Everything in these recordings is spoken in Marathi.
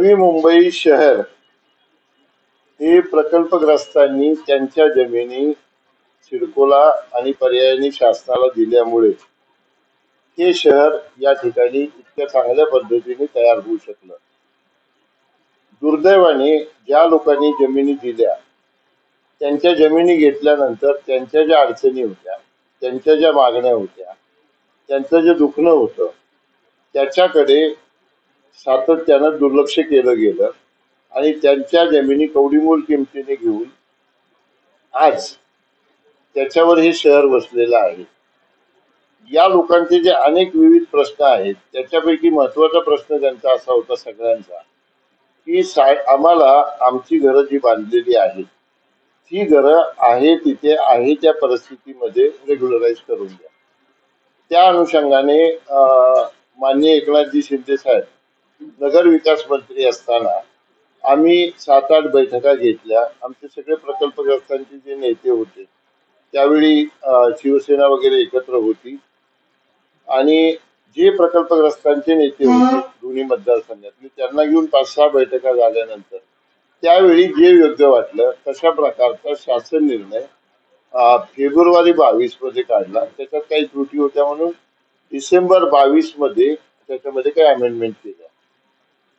नवी मुंबई शहर हे प्रकल्पग्रस्तांनी त्यांच्या जमिनी सिडकोला आणि पर्यायाने शासनाला दिल्यामुळे हे शहर या ठिकाणी इतक्या चांगल्या पद्धतीने तयार होऊ शकलं. दुर्दैवाने ज्या लोकांनी जमिनी दिल्या त्यांच्या जमिनी घेतल्यानंतर त्यांच्या ज्या अडचणी होत्या त्यांच्या ज्या मागण्या होत्या त्यांचं जे दुखणं होतं त्याच्याकडे सातत्यानं दुर्लक्ष केलं गेलं आणि त्यांच्या जमिनी कवडीमोल किमतीने घेऊन आज त्याच्यावर हे शहर वसलेलं आहे. या लोकांचे जे अनेक विविध प्रश्न आहेत त्याच्यापैकी महत्त्वाचा प्रश्न त्यांचा असा होता सगळ्यांचा की सा आम्हाला आमची घरं जी बांधलेली आहेत ती घरं आहे तिथे आहे त्या परिस्थितीमध्ये रेग्युलराईज करून द्या. त्या अनुषंगाने अं, माननीय एकनाथजी शिंदे साहेब नगर विकास मंत्री असताना आम्ही सात आठ बैठका घेतल्या. आमचे सगळे प्रकल्पग्रस्तांचे जे नेते होते त्यावेळी शिवसेना वगैरे एकत्र होती. आणि जे प्रकल्पग्रस्तांचे नेते होते दोन्ही मतदारसंघातले त्यांना घेऊन पाच सहा बैठका झाल्यानंतर त्यावेळी जे योग्य वाटलं तशा प्रकारचा शासन निर्णय फेब्रुवारी बावीसमध्ये काढला. त्याच्यात काही त्रुटी होत्या म्हणून डिसेंबर बावीसमध्ये त्याच्यामध्ये काही अमेंडमेंट केल्या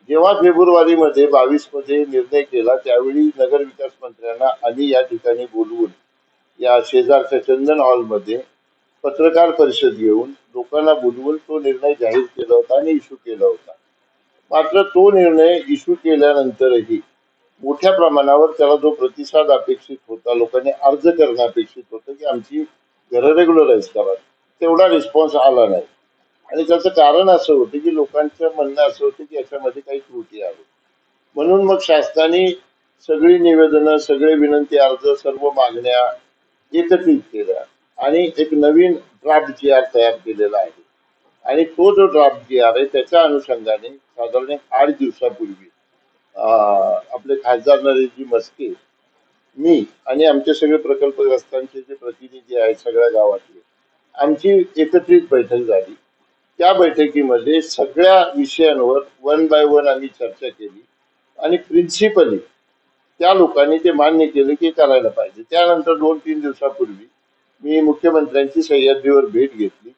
जेव्हा फेब्रुवारी मध्ये बावीसमध्ये निर्णय केला त्यावेळी नगर विकास मंत्र्यांना आणि या ठिकाणी बोलवून या शेजारच्या चंदन हॉलमध्ये पत्रकार परिषद घेऊन लोकांना बोलवून तो निर्णय जाहीर केला होता आणि इश्यू केला होता. मात्र तो निर्णय इश्यू केल्यानंतरही मोठ्या प्रमाणावर त्याला जो प्रतिसाद अपेक्षित होता लोकांनी अर्ज करणं अपेक्षित होतं की आमची घरं रेग्युलराईज करा तेवढा रिस्पॉन्स आला नाही. आणि त्याचं कारण असं होतं की लोकांचं म्हणणं असं होतं की याच्यामध्ये काही त्रुटी आहे. म्हणून मग शासनाने सगळी निवेदनं सगळे विनंती अर्ज सर्व मागण्या एकत्रित केल्या. आणि एक नवीन ड्राफ्ट जी आर तयार केलेला आहे. आणि तो जो ड्राफ्ट जी आर आहे त्याच्या अनुषंगाने साधारण आठ दिवसापूर्वी आपले खासदार नरेशजी मस्के मी आणि आमचे सगळे प्रकल्पग्रस्तांचे जे प्रतिनिधी आहेत सगळ्या गावातले आमची एकत्रित बैठक झाली. त्या बैठकीमध्ये सगळ्या विषयांवर वन बाय वन आम्ही चर्चा केली आणि प्रिन्सिपली त्या लोकांनी ते मान्य केलं की करायला पाहिजे. त्यानंतर दोन तीन दिवसापूर्वी मी मुख्यमंत्र्यांची सह्याद्रीवर भेट घेतली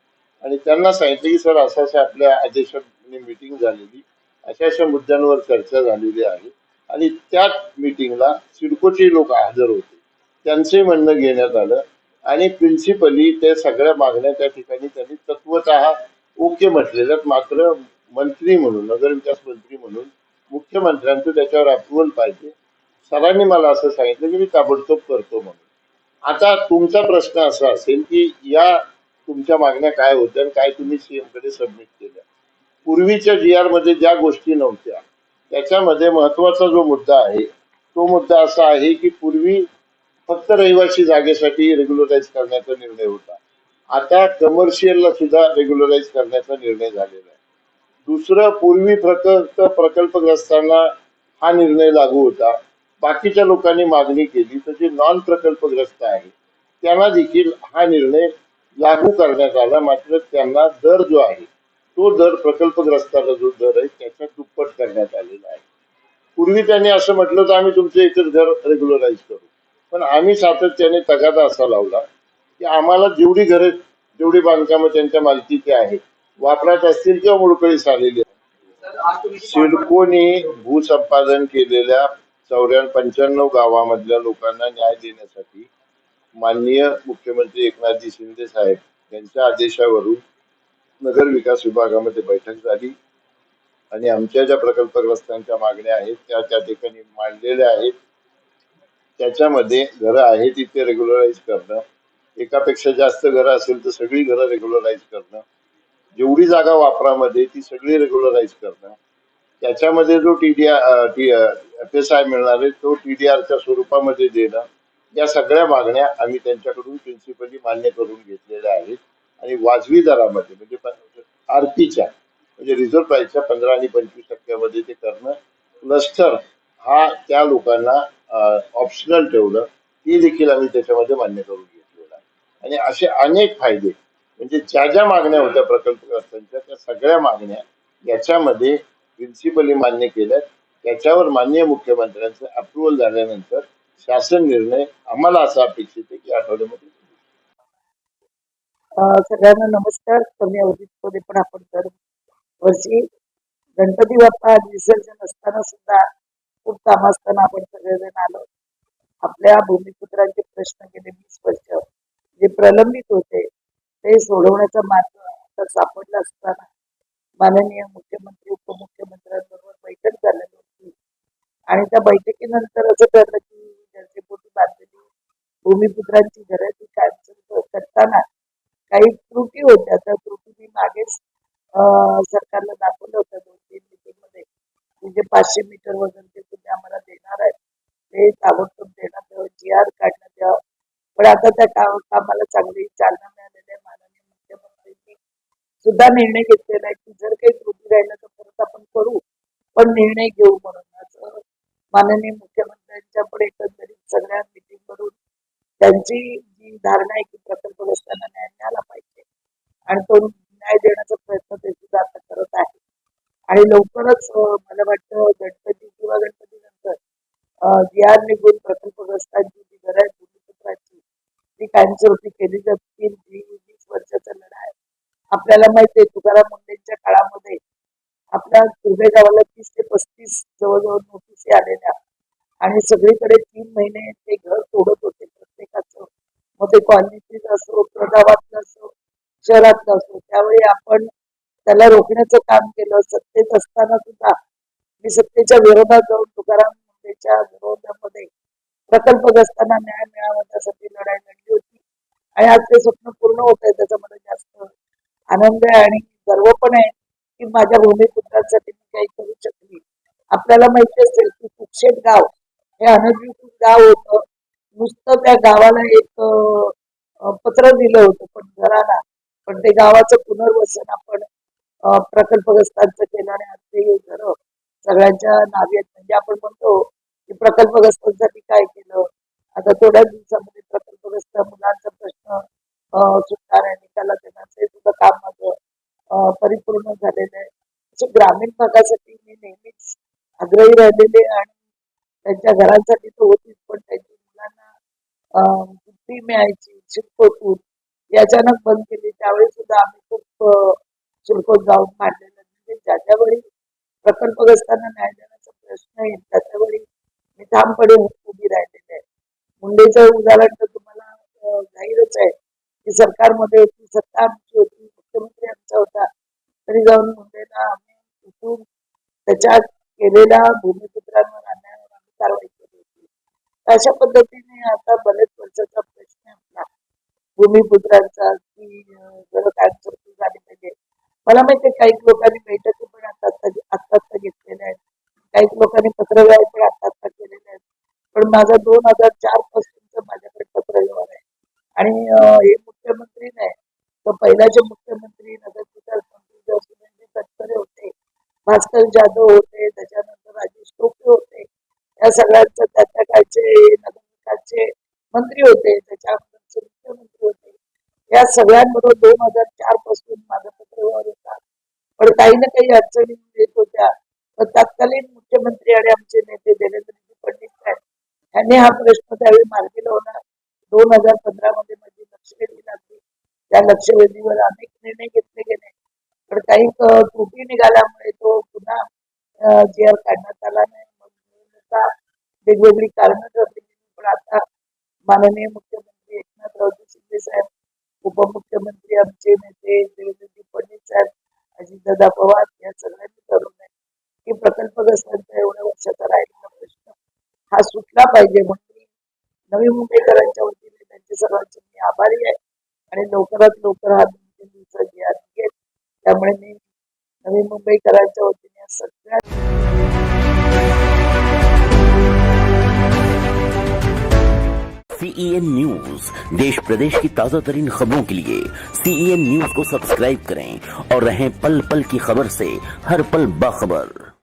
आणि त्यांना सांगितलं की सर असं असं आपल्या आदेशाने मिटिंग झालेली. अशा अशा मुद्द्यांवर चर्चा झालेली आहे. आणि त्या मिटिंगला सिडकोचे लोक हजर होते. त्यांचे म्हणणं घेण्यात आलं आणि प्रिन्सिपली त्या सगळ्या मागण्या त्या ठिकाणी त्यांनी तत्वत ओके म्हटलेल्या मात्र मंत्री म्हणून नगरविकास मंत्री म्हणून मुख्यमंत्र्यांचं त्याच्यावर अप्रुव्हल पाहिजे. सरांनी मला असं सांगितलं की मी ताबडतोब करतो म्हणून. आता तुमचा प्रश्न असा असेल की या तुमच्या मागण्या काय होत्या आणि काय तुम्ही सीएमकडे सबमिट केल्या. पूर्वीच्या जी आरमध्ये ज्या गोष्टी नव्हत्या त्याच्यामध्ये महत्त्वाचा जो मुद्दा आहे तो मुद्दा असा आहे की पूर्वी फक्त रहिवासी जागेसाठी रेग्युलराईज करण्याचा निर्णय होता. आता कमर्शियलला सुद्धा रेग्युलराईज करण्याचा निर्णय झालेला आहे. दुसरं पूर्वी प्रकल्प प्रकल्पग्रस्तांना हा निर्णय लागू होता. बाकीच्या लोकांनी मागणी केली तर जे नॉन प्रकल्पग्रस्त आहे त्यांना देखील हा निर्णय लागू करण्यात आला. मात्र त्यांना दर जो आहे तो दर प्रकल्पग्रस्ताला जो दर आहे त्याच्या दुप्पट करण्यात आलेला आहे. पूर्वी त्यांनी असं म्हटलं तर आम्ही तुमचं एकच घर रेग्युलराईज करू. पण आम्ही सातत्याने तगादा असा लावला की आम्हाला जेवढी घरं जेवढी बांधकामं त्यांच्या मालकीची आहेत वापरात असतील किंवा मुडकळीस आलेली आहेत. सिडकोने भूसंपादन केलेल्या चौऱ्या पंच्याण्णव गावामधल्या लोकांना न्याय देण्यासाठी माननीय मुख्यमंत्री एकनाथजी शिंदे साहेब यांच्या आदेशावरून नगर विकास विभागामध्ये बैठक झाली. आणि आमच्या ज्या प्रकल्पग्रस्तांच्या मागण्या आहेत त्या त्या ठिकाणी मांडलेल्या आहेत. त्याच्यामध्ये घरं आहे तिथे रेग्युलराईज करणं. एकापेक्षा जास्त घरं असेल तर सगळी घरं रेग्युलराईज करणं. जेवढी जागा वापरामध्ये ती सगळी रेग्युलराईज करणं. त्याच्यामध्ये जो TDR T F S I मिळणार आहे तो टीडीआरच्या स्वरूपामध्ये देणं या सगळ्या मागण्या आम्ही त्यांच्याकडून प्रिन्सिपली मान्य करून घेतलेल्या आहेत. आणि वाजवी दरामध्ये म्हणजे आरतीच्या म्हणजे रिझर्व्ह प्राईसच्या पंधरा आणि पंचवीस टक्क्यामध्ये ते करणं. क्लस्टर हा त्या लोकांना ऑप्शनल ठेवलं ते देखील आम्ही त्याच्यामध्ये मान्य करून घेऊ आणि असे अनेक फायदे. म्हणजे ज्या ज्या मागण्या होत्या प्रकल्पग्रस्तांच्या त्या सगळ्या मागण्या याच्यामध्ये प्रिन्सिपली मान्य केल्यात. त्याच्यावर माननीय मुख्यमंत्र्यांचं अप्रुव्हल झाल्यानंतर शासन निर्णय आम्हाला असा अपेक्षित आहे की आठवड्यामध्ये सगळ्यांना नमस्कार. कमी अवधीमध्ये पण आपण दर वर्षी गणपती बाप्पा विसर्जन असताना सुद्धा खूप काम असताना आपण सगळेजण आलो. आपल्या भूमिपुत्रांचे प्रश्न गेले वीस वर्ष जे प्रलंबित होते ते सोडवण्याचा मार्ग आता सापडला असताना माननीय मुख्यमंत्री उपमुख्यमंत्र्यांबरोबर बैठक झालेली होती. आणि त्या बैठकीनंतर असं ठरलं की जलसेपोटी बांधलेली भूमिपुत्रांची घरं ती कॅन्सल करताना काही त्रुटी होत्या. त्या त्रुटी मी मागेच सरकारला दाखवलं होतं दोन तीन मीटिंगमध्ये. जे पाचशे मीटर वजन ते तुम्ही आम्हाला देणार आहे ते ताबडतोब देण्यात यावं जी आर काढण्यात यावं पण आता त्या कामाला चांगली चालना मिळालेली आहे. माननीय मुख्यमंत्र्यांनी सुद्धा निर्णय घेतलेला आहे की जर काही त्रुटी राहिलं तर परत आपण करू पण निर्णय घेऊ म्हणून. असं माननीय मुख्यमंत्र्यांच्या पण एकंदरीत सगळ्या मिटिंग करून त्यांची जी धारणा आहे की प्रकल्पग्रस्तांना न्याय मिळाला पाहिजे आणि तो न्याय देण्याचा प्रयत्न ते सुद्धा आता करत आहे. आणि लवकरच मला वाटतं गणपती किंवा गणपती नंतर जी निघून प्रकल्पग्रस्तांची जी घरं आहेत भूमिपुत्रांची ती कायमस्वरूपी केली जातील जी वीस वर्षाचा लढा आहे. आपल्याला माहिती आहे तुकाराम मुंडेंच्या काळामध्ये आपल्या दुर्गे गावाला तीस ते पस्तीस जवळजवळ नोटीसी आलेल्या आणि सगळीकडे तीन महिने ते घर तोडत होते प्रत्येकाचं. मग ते कॉलनीतील असो प्रभावातलं असो शहरातलं असो त्यावेळी आपण त्याला रोखण्याचं काम केलं. सत्तेत असताना सुद्धा मी सत्तेच्या विरोधात जाऊन तुकाराम मुंडेच्या विरोधामध्ये प्रकल्पग्रस्तांना न्याय मिळावा त्यासाठी लढाई लढली होती. आणि आज ते स्वप्न पूर्ण होत आहे त्याचा मला जास्त आनंद आहे आणि गर्व पण आहे की माझ्या भूमिपुत्रांसाठी मी काही करू शकली आपल्याला माहिती असेल की कुक्षेत गाव हे अनधिकृत गाव होतं. नुसतं त्या गावाला एक पत्र दिलं होतं पण घराला पण ते गावाचं पुनर्वसन आपण प्रकल्पग्रस्तांचं केलं आणि आज ते घर सगळ्यांच्या नावी आहेत. म्हणजे आपण म्हणतो की प्रकल्पग्रस्तांसाठी काय केलं? आता थोड्याच दिवसामध्ये प्रकल्पग्रस्त मुलांचा प्रश्न सुटणार आहे. निकाला देण्याचं सुद्धा काम माझं परिपूर्ण झालेलं आहे. असे ग्रामीण भागासाठी मी नेहमीच आग्रही राहिलेले आणि त्यांच्या घरांसाठी तर होतीच पण त्यांच्या मुलांना बुद्धी मिळायची शिरकोटून ही अचानक बंद केली. त्यावेळी सुद्धा आम्ही खूप अं, जाऊन मांडलेलं. म्हणजे ज्या ज्या वेळी प्रकल्पग्रस्तांना न्याय देण्याचा प्रश्न येईल त्याच्यावेळी मी ठामपणे उभी राहिलेली आहे. मुंडेचं उदाहरण तर तुम्हाला जाहीरच आहे. की सरकारमध्ये होती सत्ता आमची होती मुख्यमंत्री आमचा होता. तरी जाऊन मुंडेला आम्ही उठून त्याच्या केलेल्या भूमिपुत्रांवर आणण्यावर आम्ही कारवाई केली होती. अशा पद्धतीने आता बरेच वर्षाचा प्रश्न आपला. भूमिपुत्रांचा की जर कायमस्वरूपी झाली पाहिजे. मला माहिती काही लोकांनी बैठकी पण आता आत्ताच आता घेतलेल्या आहेत. काही लोकांनी पत्रव्यवहार पण आता केलेले आहेत. पण माझा दोन हजार चार पासूनच माझ्याकडे पत्रव्यवहार आहे आणि अं, हे मुख्यमंत्री नाही. तर पहिल्याचे मुख्यमंत्री नगरविकास मंत्री जेव्हा तटकरे होते भास्कर जाधव होते त्याच्यानंतर राजेश टोपे होते. या सगळ्यांचं त्या त्या काळचे नगरविकासचे मंत्री होते त्याच्यानंतरचे मुख्यमंत्री होते. या सगळ्यांबरोबर दोन हजार चारपासून माझा पत्रव्यवहार होता. पण काही ना काही अडचणी येत होत्या. तर तत्कालीन मुख्यमंत्री आणि आमचे नेते देवेंद्रजी फडणवीस साहेब यांनी हा प्रश्न त्यावेळी मार्गी लावला. दोन हजार पंधरा मध्ये माझी लक्षवेधी लागली त्या लक्षवेधीवर अनेक निर्णय घेतले गेले. पण काही त्रुटी निघाल्यामुळे तो पुन्हा जे आर काढण्यात आला नाही. मग निवडणुका वेगवेगळी कारणं ठरली. पण आता माननीय मुख्यमंत्री एकनाथरावजी शिंदे साहेब उपमुख्यमंत्री आमचे नेते देवेंद्रजी फडणवीस साहेब अजितदादा पवार या सगळ्यांनी ठरवलंय की प्रकल्पग्रस्तांचा एवढ्या वर्षाचा राहिलेला प्रश्न हा सुटला पाहिजे म्हणून नवी मुंबईकर लवकरात लवकर हा जी त्यामुळे मी नवी मुंबईकरांच्या वतीने सगळ्या सीईएन न्यूज़ देश प्रदेश की ताज़ा तरीन खबरों के लिए सीईएन न्यूज़ को सब्सक्राइब करें और रहें पल पल की खबर से हर पल बाखबर।